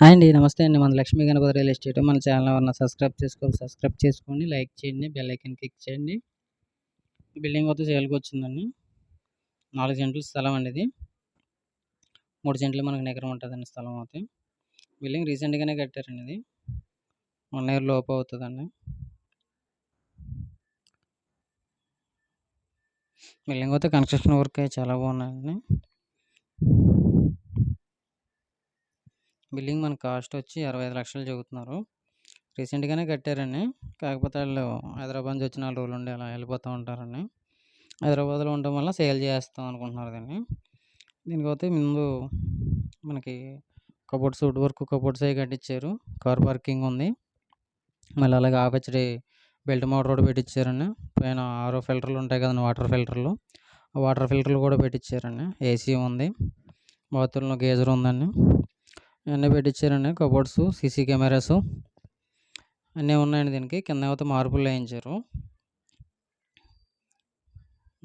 Hi అండి నమస్తే అండి. మన లక్ష్మీ గణపతి రియల్ ఎస్టేట్ మన ఛానల్ ఎవరన్నా సబ్స్క్రైబ్ చేసుకోవాలి సబ్స్క్రైబ్ చేసుకోండి లైక్ చేయండి బెల్ ఐకన్ క్లిక్ చేయండి. బిల్డింగ్ కొత్త సేల్కి వచ్చిందండి. నాలుగు సెంట్లు స్థలం అండి ఇది. మూడు సెంట్లు మనకు ఎకరం ఉంటుందండి స్థలం అయితే. బిల్డింగ్ రీసెంట్గానే కట్టారండి ఇది. వన్ ఇయర్ లోపు అవుతుందండి. బిల్డింగ్ అయితే కన్స్ట్రక్షన్ వర్క్ అయితే చాలా బాగున్నాయండి. బిల్డింగ్ మన కాస్ట్ వచ్చి అరవై ఐదు లక్షలు చెబుతున్నారు. రీసెంట్గానే కట్టారండి. కాకపోతే వాళ్ళు హైదరాబాద్ నుంచి వచ్చి నాలుగు రోజులు ఉండి అలా వెళ్ళిపోతూ ఉంటారండి. హైదరాబాద్లో ఉండడం వల్ల సేల్ చేస్తాం అనుకుంటున్నారు దీన్ని. దీనికపోతే ముందు మనకి కబోర్డ్స్ వుడ్ వర్క్ కబోర్డ్స్ అవి కట్టించారు కార్ పార్కింగ్ ఉంది. మళ్ళీ అలాగే ఆఫెచ్డి బెల్ట్ మోటర్ కూడా పెట్టించారండి పైన ఆరో ఫిల్టర్లు ఉంటాయి కదండి వాటర్ ఫిల్టర్లు. వాటర్ ఫిల్టర్లు కూడా పెట్టించారండి ఏసీ ఉంది. బాత్రూంలో గేజర్ ఉందండి. అన్నీ పెట్టించారండి కబోర్డ్స్ సీసీ కెమెరాస్ అన్నీ ఉన్నాయండి దీనికి. కింద అయితే మార్పులు వేయించారు.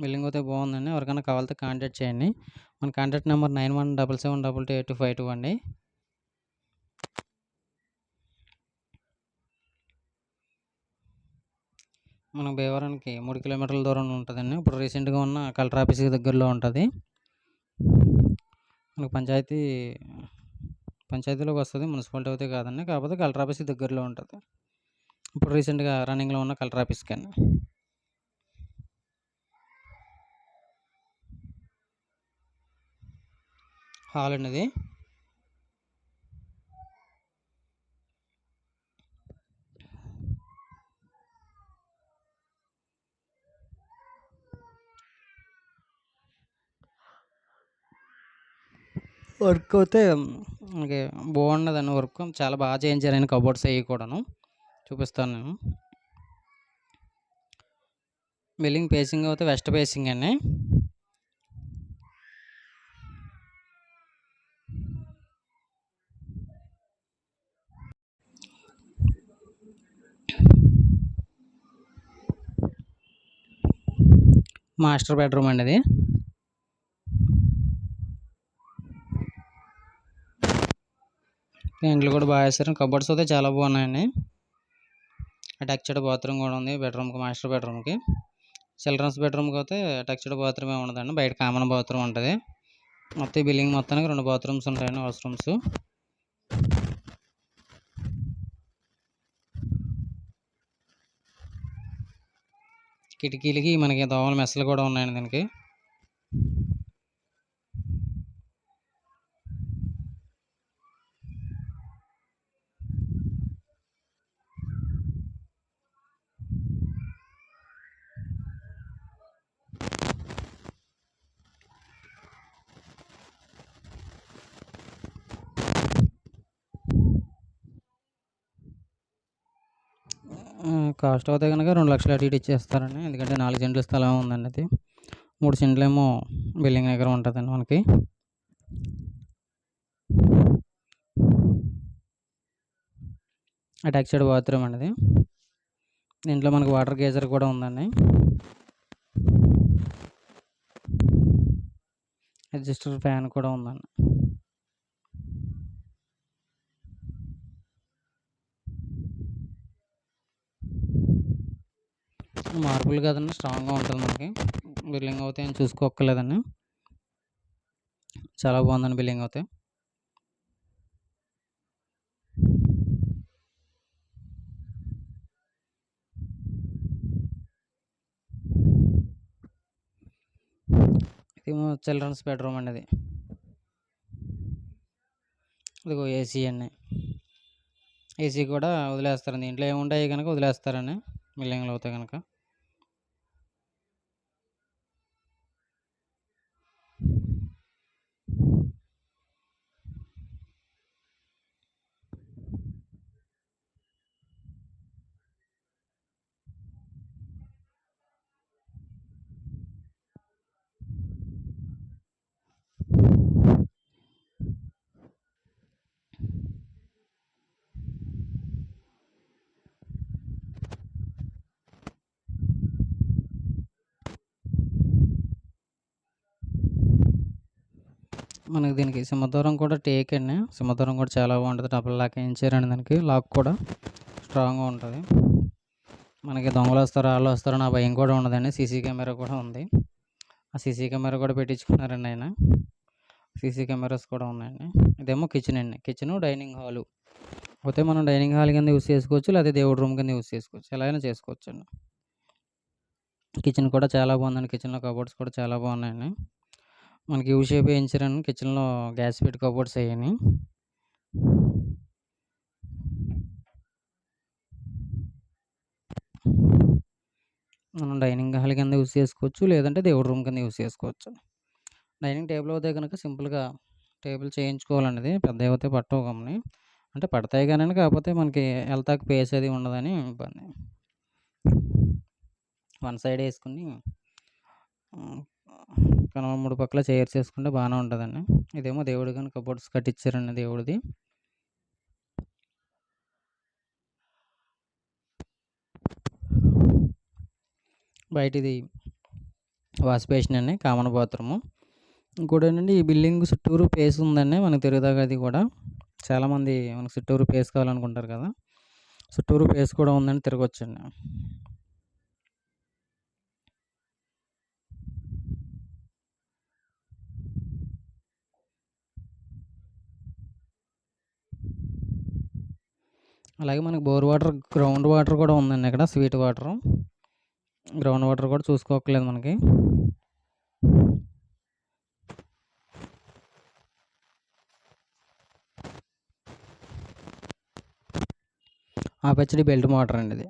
బిల్డింగ్ అయితే బాగుందండి. ఎవరికైనా కావాలితే కాంటాక్ట్ చేయండి. మన contact number nine one double seven double two eight two five two అండి. మన భీవరానికి మూడు కిలోమీటర్ల దూరంలో ఉంటుందండి. ఇప్పుడు రీసెంట్గా ఉన్న కలెక్టర్ ఆఫీస్కి దగ్గరలో ఉంటుంది. మనకు పంచాయతీ పంచాయతీలోకి వస్తుంది మున్సిపాలిటీ అయితే కాదండి కాకపోతే కలెక్టర్ ఆఫీస్కి దగ్గరలో ఉంటుంది. ఇప్పుడు రీసెంట్గా రన్నింగ్లో ఉన్న కలెక్టర్ ఆఫీస్కి అండి హాల్ అండి ఇది వర్క్ అయితే మనకి బాగున్నదని వర్క్. చాలా బాగా చేయించారండి కబోర్డ్స్ అవి కూడాను. చూపిస్తాను నేను. బిల్డింగ్ పేసింగ్ అయితే వెస్ట్ పేసింగ్ అండి. మాస్టర్ బెడ్రూమ్ అండి ఇది. ఇంట్లో కూడా బాగా వేస్తారు కబోర్డ్స్ అయితే చాలా బాగున్నాయండి. అటాచ్డ్ బాత్రూమ్ కూడా ఉంది. బెడ్రూమ్కి మాస్టర్ బెడ్రూమ్కి చిల్డ్రన్స్ బెడ్రూమ్కి అయితే అటాచ్డ్ బాత్రూమే ఉండదండి. బయట కామన్ బాత్రూమ్ ఉంటుంది. మొత్తం బిల్డింగ్ మొత్తానికి రెండు బాత్రూమ్స్ ఉంటాయండి వాష్రూమ్స్. కిటికీలకి మనకి దోమల మెస్సులు కూడా ఉన్నాయండి దీనికి. కాస్ట్ అయితే కనుక రెండు లక్షలు అటు ఇటు ఇచ్చేస్తారండి. ఎందుకంటే నాలుగు సెంట్ల స్థలం ఉందండి అది. మూడు సెంట్లు ఏమో బిల్డింగ్ దగ్గర ఉంటుందండి మనకి. అటాక్ సైడ్ బాత్రూమ్ అండి దీంట్లో మనకి వాటర్ గేజర్ కూడా ఉందండి. రిజిస్టర్ ఫ్యాన్ కూడా ఉందండి. మార్పులు కదండి స్ట్రాంగ్గా ఉంటుంది మనకి. బిల్డింగ్ అయితే అని చూసుకోక్కర్లేదండి. చాలా బాగుందండి బిల్డింగ్ అయితే ఇది చిల్డ్రన్స్ బెడ్రూమ్ అండి ఇది ఇదిగో ఏసీ అండి. ఏసీ కూడా వదిలేస్తారండి ఇంట్లో ఏముంటాయి కనుక వదిలేస్తారండి. బిల్డింగ్లో అవుతాయి కనుక మనకి దీనికి సింహద్వారం కూడా టేక్ అండి. సింహద్వారం కూడా చాలా బాగుంటుంది. డబల్ లాక్ వేయించారండి దానికి. లాక్ కూడా స్ట్రాంగ్గా ఉంటుంది. మనకి దొంగలు వస్తారు వాళ్ళు వస్తారు నా భయం కూడా ఉండదండి. సీసీ కెమెరా కూడా ఉంది. ఆ సీసీ కెమెరా కూడా పెట్టించుకున్నారండి ఆయన. సీసీ కెమెరాస్ కూడా ఉన్నాయండి. ఇదేమో కిచెన్ అండి. కిచెను డైనింగ్ హాలు పోతే మనం డైనింగ్ హాల్ కింద యూస్ చేసుకోవచ్చు లేదా దేవుడి రూమ్ కింద యూస్ చేసుకోవచ్చు. ఎలా అయినా చేసుకోవచ్చు అండి కిచెన్ కూడా చాలా బాగుందండి. కిచెన్లో కబోర్డ్స్ కూడా చాలా బాగున్నాయండి. మనకి యూ షేప్ వేయించారని కిచెన్లో గ్యాస్ పెట్టి కబోర్డ్స్ అయ్యాయి మనం డైనింగ్ హాల్ కింద యూస్ చేసుకోవచ్చు లేదంటే దేవుడి రూమ్ కింద యూస్ చేసుకోవచ్చు. డైనింగ్ టేబుల్ అవుతే కనుక సింపుల్గా టేబుల్ చేయించుకోవాలండి పెద్ద అయితే పట్టవు గమ్ని అంటే పడతాయి కానీ కాకపోతే మనకి వెళ్తాక పేస్ అది ఉండదని ఇబ్బంది. వన్ సైడ్ వేసుకుని కనుమ మూడు పక్కల చైర్స్ వేసుకుంటే బాగానే ఉంటుందండి. ఇదేమో దేవుడు కానీ కబోర్డ్స్ కట్టించారండి దేవుడిది. బయటిది వాష్ బేసిన్ అండి కామన్ బాత్రూము. ఇంకోటి ఏంటంటే ఈ బిల్డింగ్ చుట్టూరు పేస్ ఉందండి మనకు తిరుగుదాకా అది కూడా. చాలామంది మనకు చుట్టూరు పేస్ కావాలనుకుంటారు కదా. చుట్టూరు పేస్ కూడా ఉందని తిరగొచ్చండి. అలాగే మనకి బోర్ వాటర్ గ్రౌండ్ వాటర్ కూడా ఉందండి ఇక్కడ స్వీట్ వాటర్. గ్రౌండ్ వాటర్ కూడా చూసుకోవట్లేదు మనకి. ఆ పచ్చడి బెల్ట్ మోటార్ అండి ఇది.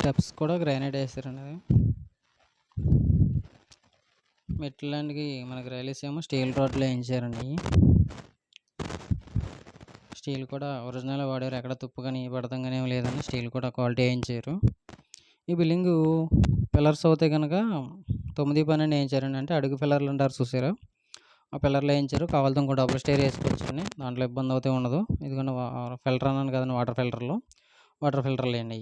స్టెప్స్ కూడా గ్రానైట్ వేస్తారండి అది మెట్లాంటికి మనకి రైలీస్ ఏమో స్టీల్ రోడ్లు వేయించారండి. స్టీల్ కూడా ఒరిజినల్ వాడారు. ఎక్కడ తుప్పు కానీ పడతాం కానీ ఏం లేదండి. స్టీల్ కూడా క్వాలిటీ వేయించారు. ఈ బిల్డింగ్ పిల్లర్స్ అవుతాయి కనుక తొమ్మిది పన్నెండు వేయించారండి. అంటే అడుగు పిల్లర్లు అంటారు చూసారా? ఆ పిల్లర్లు వేయించారు. కావాలతో ఇంకో డబుల్ స్టేర్ వేసుకోవచ్చండి దాంట్లో ఇబ్బంది అవుతే ఉండదు. ఎందుకంటే ఫిల్టర్ అన్నాను కదండి వాటర్ ఫిల్టర్లు. వాటర్ ఫిల్టర్లు వేయండి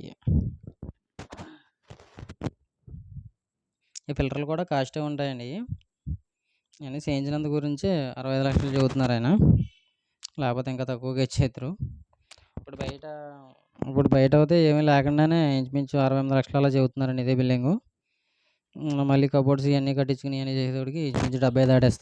ఈ ఫిల్టర్లు కూడా కాస్టే ఉంటాయండి. అని చేయించినందు గురించి అరవై ఐదు లక్షలు చెబుతున్నారు ఆయన లేకపోతే ఇంకా తక్కువగా ఇచ్చేద్దరు ఇప్పుడు బయట ఇప్పుడు బయట అయితే ఏమీ లేకుండానే ఇంచుమించు అరవై ఎనిమిది లక్షలు అలా చెబుతున్నారండి ఇదే బిల్డింగు. మళ్ళీ కబోర్డ్స్ ఇవన్నీ కట్టించుకుని ఇవన్నీ చేసేవాడికి ఇంచుమించు డెబ్బై దాటేస్తుంది